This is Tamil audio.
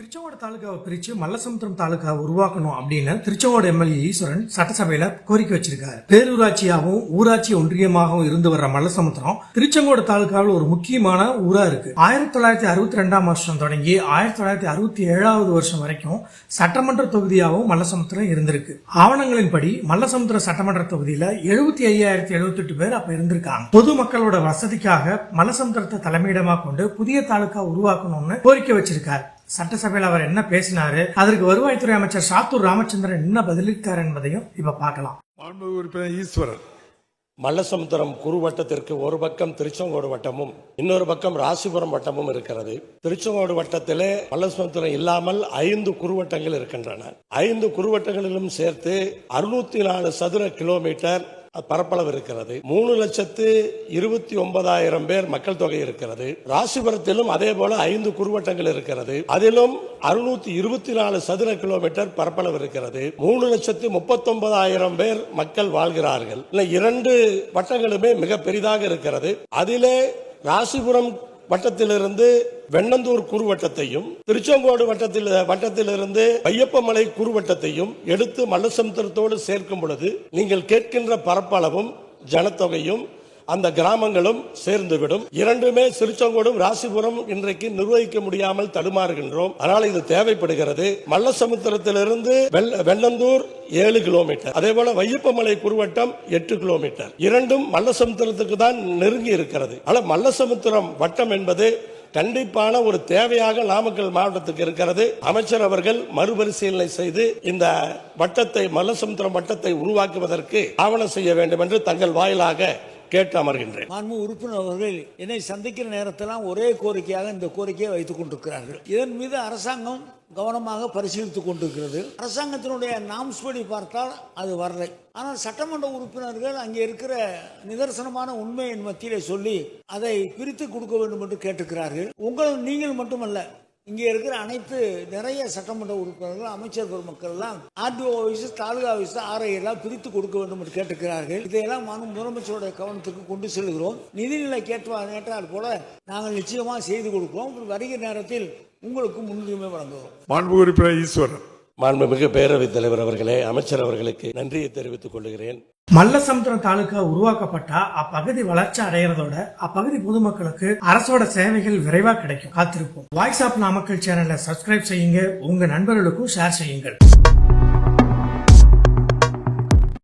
திருச்செங்கோடு தாலுகாவை பிரித்து மல்லசமுத்திரம் தாலுகாவை உருவாக்கணும் அப்படின்னு திருச்செங்கோடு எம்எல்ஏ ஈஸ்வரன் சட்டசபையில கோரிக்கை வச்சிருக்காரு. பேரூராட்சியாகவும் ஊராட்சி ஒன்றியமாகவும் இருந்து வர்ற மல்லசமுத்திரம் திருச்செங்கோடு தாலுகாவில் ஒரு முக்கியமான ஊரா இருக்கு. ஆயிரத்தி தொள்ளாயிரத்தி அறுபத்தி ரெண்டாம் வருஷம் தொடங்கி ஆயிரத்தி தொள்ளாயிரத்தி அறுபத்தி ஏழாவது வருஷம் வரைக்கும் சட்டமன்ற தொகுதியாகவும் மல்லசமுத்திரம் இருந்திருக்கு. ஆவணங்களின்படி மல்லசமுத்திரம் சட்டமன்ற தொகுதியில எழுபத்தி ஐயாயிரத்தி எழுபத்தி எட்டு பேர் அப்ப இருந்திருக்காங்க. பொதுமக்களோட வசதிக்காக மல்லசமுத்திரத்தை தலைமையிடமா கொண்டு புதிய தாலுகா உருவாக்கணும்னு கோரிக்கை வச்சிருக்காரு. சட்டசபையில் அவர் என்ன பேசினாரு அதற்கு வருவாய்த்துறை அமைச்சர் சாத்தூர் ராமச்சந்திரன் என்ன பதிலளித்தார் என்பதையும் இப்ப பார்க்கலாம். உறுப்பினர் ஈஸ்வரன். மல்லசமுத்திரம் குறுவட்டத்திற்கு ஒரு பக்கம் திருச்செங்கோடு வட்டமும் இன்னொரு பக்கம் ராசிபுரம் வட்டமும் இருக்கிறது. திருச்செங்கோடு வட்டத்திலே மல்லசமுத்திரம் இல்லாமல் ஐந்து குறுவட்டங்கள் இருக்கின்றன. ஐந்து குறுவட்டங்களிலும் சேர்த்து அறுநூத்தி நாலு சதுர கிலோமீட்டர் பரப்பளவு இருக்கிறது. மூணு லட்சத்து இருபத்தி ஒன்பதாயிரம் பேர் மக்கள் தொகை இருக்கிறது. ராசிபுரத்திலும் அதே போல ஐந்து குறுவட்டங்கள் இருக்கிறது. அதிலும் அறுநூத்தி இருபத்தி நாலு சதுர கிலோமீட்டர் பரப்பளவு இருக்கிறது. மூணு லட்சத்து முப்பத்தொன்பதாயிரம் பேர் மக்கள் வாழ்கிறார்கள். இரண்டு வட்டங்களுமே மிக பெரிதாக இருக்கிறது. அதிலே ராசிபுரம் வட்டத்திலிருந்து வெண்ணந்தூர் குறுவட்டத்தையும் திருச்செங்கோடு வட்டத்தில் வட்டத்திலிருந்து ஐயப்பமலை குறுவட்டத்தையும் எடுத்து மல்லசமுத்திரத்தோடு சேர்க்கும் பொழுது நீங்கள் கேட்கின்ற பரப்பளவும் ஜனத்தொகையும் அந்த கிராமங்களும் சேர்ந்துவிடும். இரண்டுமே திருச்செங்கோடும் ராசிபுரம் இன்றைக்கு நிர்வகிக்க முடியாமல் தடுமாறுகின்றோம். அதனால் இது தேவைப்படுகிறது. மல்லசமுத்திரத்திலிருந்து வெள்ள- வெள்ளந்தூர் ஏழு கிலோமீட்டர். அதே போல வையப்பமலை குறுவட்டம் எட்டு கிலோமீட்டர். இரண்டும் மல்லசமுத்திரத்துக்கு தான் நெருங்கி இருக்கிறது. ஆனால் மல்லசமுத்திரம் வட்டம் என்பது கண்டிப்பான ஒரு தேவையாக நாமக்கல் மாவட்டத்துக்கு இருக்கிறது. அமைச்சர் அவர்கள் மறுபரிசீலனை செய்து இந்த வட்டத்தை மல்லசமுத்திரம் வட்டத்தை உருவாக்குவதற்கு ஆவணம் செய்ய வேண்டும் என்று தங்கள் வாயிலாக கேட்டு அமர்கின்றேன். மாண்பு உறுப்பினர் அவர்கள் என்னை சந்திக்கிற நேரத்தெல்லாம் ஒரே கோரிக்கையாக இந்த கோரிக்கையை வைத்துக் கொண்டிருக்கிறார்கள். இதன் மீது அரசாங்கம் கவனமாக பரிசீலித்துக் கொண்டிருக்கிறது. அரசாங்கத்தினுடைய நாம்ஸ் படி பார்த்தால் அது வரலை. ஆனால் சட்டமன்ற உறுப்பினர்கள் அங்கே இருக்கிற நிதர்சனமான உண்மையின் மத்தியிலே சொல்லி அதை பிரித்து கொடுக்க வேண்டும் என்று கேட்டுக்கிறார்கள். உங்கள் நீங்கள் மட்டுமல்ல இங்கே இருக்கிற அனைத்து நிறைய சட்டமன்ற உறுப்பினர்கள் அமைச்சர் பெருமக்கள் எல்லாம் RTO office taluka office RI எல்லாம் பிரித்து கொடுக்க வேண்டும் என்று கேட்டுக்கிறார்கள் இதையெல்லாம் மாண்பு முதலமைச்சருடைய கவனத்துக்கு கொண்டு செல்கிறோம். நிதிநிலை கேட்பா கேட்டால் போல நாங்கள் நிச்சயமாக செய்து கொடுப்போம். வருகிற நேரத்தில் உங்களுக்கு முன்னுரிமை வழங்குவோம் மாண்பு உறுப்பினர் ஈஸ்வரன். மாண்புமிகு பேரவைத் தலைவர் அவர்களே அமைச்சர் அவர்களுக்கு நன்றியை தெரிவித்துக் கொள்கிறேன். மல்லசமுத்திரம் தாலுகா உருவாக்கப்பட்டா அப்பகுதி வளர்ச்சி அடைகிறதோட அப்பகுதி பொதுமக்களுக்கு அரசோட சேவைகள் விரைவா கிடைக்கும். காத்திருப்போம். வாய்ஸ் ஆப் நாமக்கல் சேனலை சப்ஸ்கிரைப் செய்யுங்க. உங்க நண்பர்களுக்கும் ஷேர் செய்யுங்கள்.